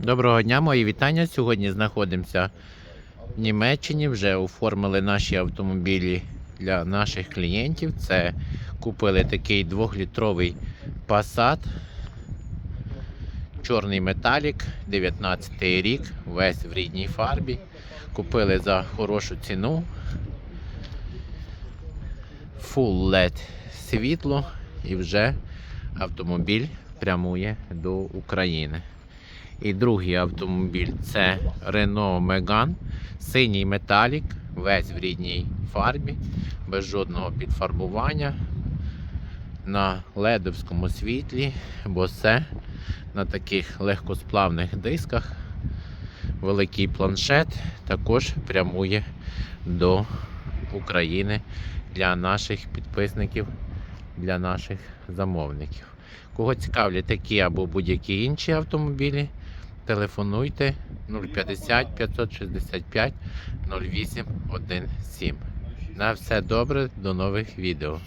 Доброго дня, мої вітання. Сьогодні знаходимося в Німеччині. Вже оформили наші автомобілі для наших клієнтів. Це купили такий 2-літровий Passat. Чорний металік, 19 рік, весь в рідній фарбі. Купили за хорошу ціну. Full LED світло і вже автомобіль прямує до України. І другий автомобіль це Renault Megane, синій металік, весь в рідній фарбі, без жодного підфарбування на ледовському світлі, бо все на таких легкосплавних дисках. Великий планшет також прямує до України для наших підписників, для наших замовників. Кого цікавлять такі або будь-які інші автомобілі, телефонуйте 050 565 0817. На все добре, до нових відео.